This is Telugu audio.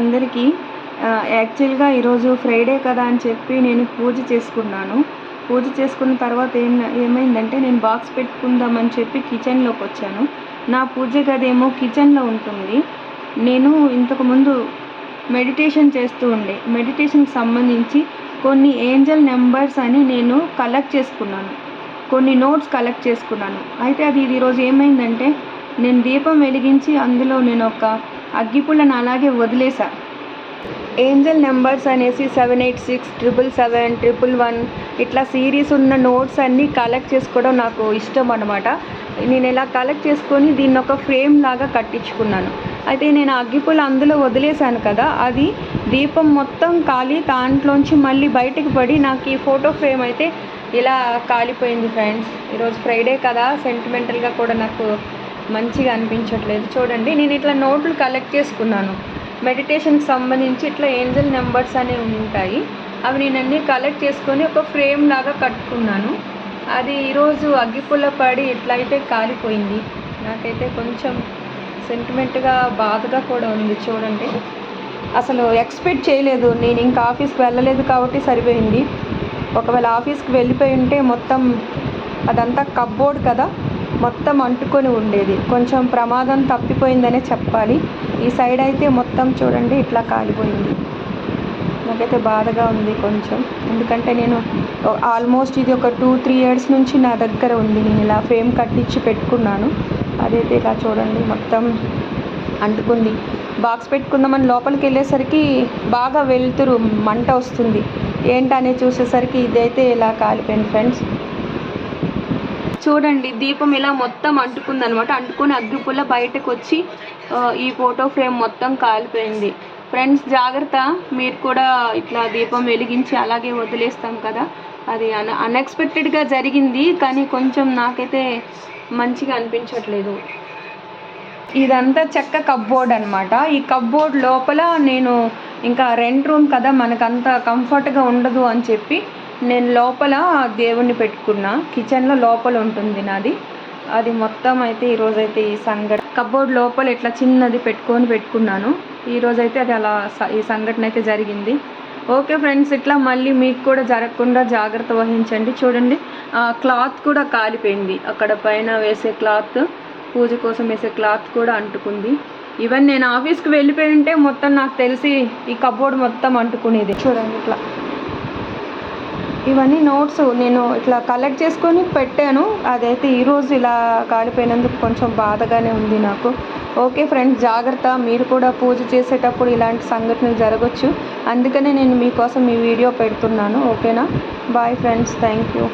అందరికీ యాక్చువల్గా ఈరోజు ఫ్రైడే కదా అని చెప్పి నేను పూజ చేసుకున్నాను. పూజ చేసుకున్న తర్వాత ఏం ఏమైందంటే నేను బాక్స్ పెట్టుకుందామని చెప్పి కిచెన్లోకి వచ్చాను. నా పూజ గది ఏమో కిచెన్లో ఉంటుంది. నేను ఇంతకుముందు మెడిటేషన్ చేస్తూ ఉండే. మెడిటేషన్కి సంబంధించి కొన్ని ఏంజల్ నెంబర్స్ అని నేను కలెక్ట్ చేసుకున్నాను. కొన్ని నోట్స్ కలెక్ట్ చేసుకున్నాను. అయితే అది ఇది ఈరోజు ఏమైందంటే నేను దీపం వెలిగించి అందులో నేను ఒక అగ్గిపుల్లను అలాగే వదిలేసా ఏంజల్ నెంబర్స్ అనేసి seven eight six triple seven triple one ఇట్లా సిరీస్ ఉన్న నోట్స్ అన్నీ కలెక్ట్ చేసుకోవడం నాకు ఇష్టం అనమాట నేను ఇలా కలెక్ట్ చేసుకొని దీన్ని ఒక ఫ్రేమ్ లాగా కట్టించుకున్నాను. అయితే నేను అగ్గిపుల్ల అందులో వదిలేశాను కదా అది దీపం మొత్తం కాలి దాంట్లోంచి మళ్ళీ బయటకు పడి నాకు ఈ ఫోటో ఫ్రేమ్ అయితే ఇలా కాలిపోయింది ఫ్రెండ్స్. ఈరోజు ఫ్రైడే కదా సెంటిమెంటల్గా కూడా నాకు మంచిగా అనిపించట్లేదు. చూడండి నేను ఇట్లా నోట్లు కలెక్ట్ చేసుకున్నాను. మెడిటేషన్కి సంబంధించి ఇట్లా ఏంజల్ నెంబర్స్ అనేవి ఉంటాయి. అవి నేను అన్నీ కలెక్ట్ చేసుకొని ఒక ఫ్రేమ్ లాగా కట్టుకున్నాను. అది ఈరోజు అగ్గిపుల్ల పడి ఇట్లా అయితే కాలిపోయింది. నాకైతే కొంచెం సెంటిమెంట్గా బాధగా కూడా ఉంది చూడండి. అసలు ఎక్స్పెక్ట్ చేయలేదు. నేను ఇంకా ఆఫీస్కి వెళ్ళలేదు కాబట్టి సరిపోయింది. ఒకవేళ ఆఫీస్కి వెళ్ళిపోయి ఉంటే మొత్తం అదంతా కబ్బోర్డ్ కదా. మొత్తం అంటుకొని ఉండేది. కొంచెం ప్రమాదం తప్పిపోయిందనే చెప్పాలి. ఈ సైడ్ అయితే మొత్తం చూడండి ఇట్లా కాలిపోయింది. నాకైతే బాధగా ఉంది కొంచెం. ఎందుకంటే నేను ఆల్మోస్ట్ ఇది ఒక టూ త్రీ ఇయర్స్ నుంచి నా దగ్గర ఉంది. నేను ఇలా ఫ్రేమ్ కట్టించి పెట్టుకున్నాను. అదైతే ఇలా చూడండి మొత్తం అంటుకుంది. బాక్స్ పెట్టుకుందామని లోపలికి వెళ్ళేసరికి బాగా వెళ్తురు మంట వస్తుంది. ఏంటనే చూసేసరికి ఇదైతే ఇలా కాలిపోయింది ఫ్రెండ్స్. చూడండి దీపం ఇలా మొత్తం అంటుకుంది అనమాట అంటుకుని అగ్గిపుల్ల బయటకు వచ్చి ఈ ఫోటో ఫ్రేమ్ మొత్తం కాలిపోయింది. ఫ్రెండ్స్ జాగ్రత్త. మీరు కూడా ఇట్లా దీపం వెలిగించి అలాగే వదిలేస్తాం కదా. అది అన్ అన్ఎక్స్పెక్టెడ్గా జరిగింది కానీ కొంచెం నాకైతే మంచిగా అనిపించట్లేదు. ఇదంతా చెక్క కబ్బోర్డ్ అనమాట. ఈ కబ్బోర్డ్ లోపల నేను ఇంకా రెంట్ రూమ్ కదా మనకంత కంఫర్ట్గా ఉండదు అని చెప్పి నేను లోపల దేవుణ్ణి పెట్టుకున్నా. కిచెన్లో లోపల ఉంటుంది నాది. అది మొత్తం అయితే ఈరోజైతే ఈ సంఘటన. కబోర్డ్ లోపల ఇట్లా చిన్నది పెట్టుకొని పెట్టుకున్నాను. ఈరోజైతే అది అలా ఈ సంఘటన అయితే జరిగింది. ఓకే ఫ్రెండ్స్ ఇట్లా మళ్ళీ మీకు కూడా జరగకుండా జాగ్రత్త వహించండి. చూడండి క్లాత్ కూడా కాలిపోయింది. అక్కడ పైన వేసే క్లాత్ పూజ కోసం వేసే క్లాత్ కూడా అంటుకుంది. ఈవెన్ నేను ఆఫీస్కి వెళ్ళిపోయి ఉంటే మొత్తం నాకు తెలిసి ఈ కబోర్డ్ మొత్తం అంటుకునేది. చూడండి ఇట్లా. ఇవన్నీ నోట్స్ నేను ఇట్లా కలెక్ట్ చేసుకొని పెట్టాను. అదైతే ఈరోజు ఇలా కాలిపోయినందుకు కొంచెం బాధగానే ఉంది నాకు. ఓకే ఫ్రెండ్స్ జాగ్రత్త. మీరు కూడా పూజ చేసేటప్పుడు ఇలాంటి సంఘటనలు జరగచ్చు. అందుకనే నేను మీకోసం ఈ వీడియో పెడుతున్నాను. ఓకేనా బాయ్ ఫ్రెండ్స్ థ్యాంక్ యూ